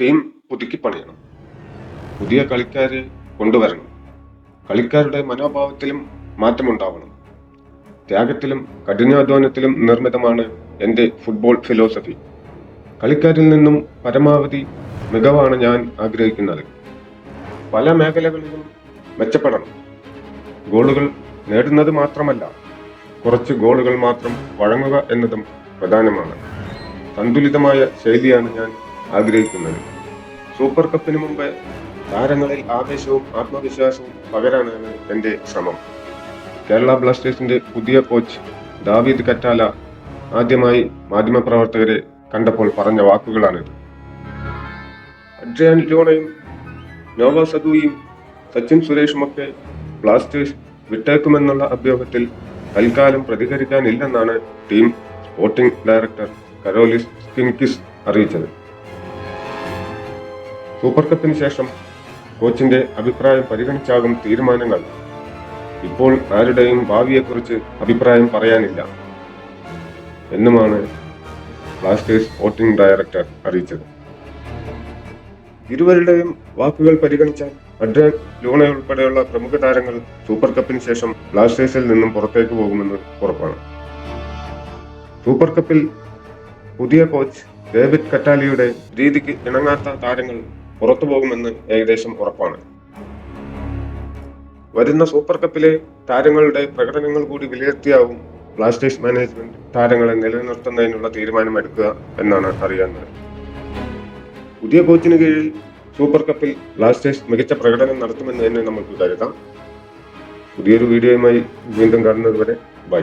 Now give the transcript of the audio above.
Team പുതുക്കി പണിയണം. പുതിയ കളിക്കാരെ കൊണ്ടുവരണം. കളിക്കാരുടെ മനോഭാവത്തിലും മാറ്റമുണ്ടാവണം. ത്യാഗത്തിലും കഠിനാധ്വാനത്തിലും നിർമ്മിതമാണ് എന്റെ ഫുട്ബോൾ ഫിലോസഫി. കളിക്കാരിൽ നിന്നും പരമാവധി മികവാണ് ഞാൻ ആഗ്രഹിക്കുന്നത്. പല മേഖലകളിലും മെച്ചപ്പെടണം. ഗോളുകൾ നേടുന്നത് മാത്രമല്ല കുറച്ച് ഗോളുകൾ മാത്രം വഴങ്ങുക എന്നതും പ്രധാനമാണ്. സന്തുലിതമായ ശൈലിയാണ് ഞാൻ ആഗ്രഹിക്കുന്നത്. സൂപ്പർ കപ്പിന് മുമ്പ് താരങ്ങളിൽ ആവേശവും ആത്മവിശ്വാസവും പകരാനാണ് എന്റെ ശ്രമം. കേരള ബ്ലാസ്റ്റേഴ്സിന്റെ പുതിയ കോച്ച് ദാവീദ് കറ്റാല ആദ്യമായി മാധ്യമപ്രവർത്തകരെ കണ്ടപ്പോൾ പറഞ്ഞ വാക്കുകളാണിത് അഡ്രിയാൻ ലോണയും നോവ സദുയും സച്ചിൻ സുരേഷുമൊക്കെ ബ്ലാസ്റ്റേഴ്സ് വിട്ടേക്കുമെന്നുള്ള അഭ്യൂഹത്തിൽ തൽക്കാലം പ്രതികരിക്കാനില്ലെന്നാണ് team sporting director Karolis Skinkys അറിയിച്ചത്. സൂപ്പർ കപ്പിന് ശേഷം കോച്ചിന്റെ അഭിപ്രായം പരിഗണിച്ചാകും തീരുമാനങ്ങൾ. ഇപ്പോൾ ആരുടെയും ഭാവിയെക്കുറിച്ച് അഭിപ്രായം പറയാനില്ല. എന്നുമാണ് ബ്ലാസ്റ്റേഴ്സ് സ്പോർട്ടിംഗ് ഡയറക്ടർ അറിയിച്ചത്. ഇരുവരുടെയും വാക്കുകൾ പരിഗണിച്ചാൽ അഡ്രാൻ ലൂണ ഉൾപ്പെടെയുള്ള പ്രമുഖ താരങ്ങൾ സൂപ്പർ കപ്പിന് ശേഷം ബ്ലാസ്റ്റേഴ്സിൽ നിന്നും പുറത്തേക്ക് പോകുമെന്ന് ഉറപ്പാണ്. സൂപ്പർ കപ്പിൽ പുതിയ കോച്ച് ഡേവിഡ് കറ്റാലിയുടെ രീതിക്ക് ഇണങ്ങാത്ത താരങ്ങൾ പുറത്തു പോകുമെന്ന് ഏകദേശം ഉറപ്പാണ്. വരുന്ന സൂപ്പർ കപ്പിലെ താരങ്ങളുടെ പ്രകടനങ്ങൾ കൂടി വിലയിരുത്തിയാവും ബ്ലാസ്റ്റേഴ്സ് മാനേജ്മെന്റ് താരങ്ങളെ നിലനിർത്തുന്നതിനുള്ള തീരുമാനമെടുക്കുക എന്നാണ് അറിയാവുന്നത്. പുതിയ കോച്ചിന് കീഴിൽ സൂപ്പർ കപ്പിൽ ബ്ലാസ്റ്റേഴ്സ് മികച്ച പ്രകടനം നടത്തുമെന്ന് തന്നെ നമുക്ക് കരുതാം. പുതിയൊരു വീഡിയോയുമായി വീണ്ടും കാണുന്നത് വരെ ബൈ.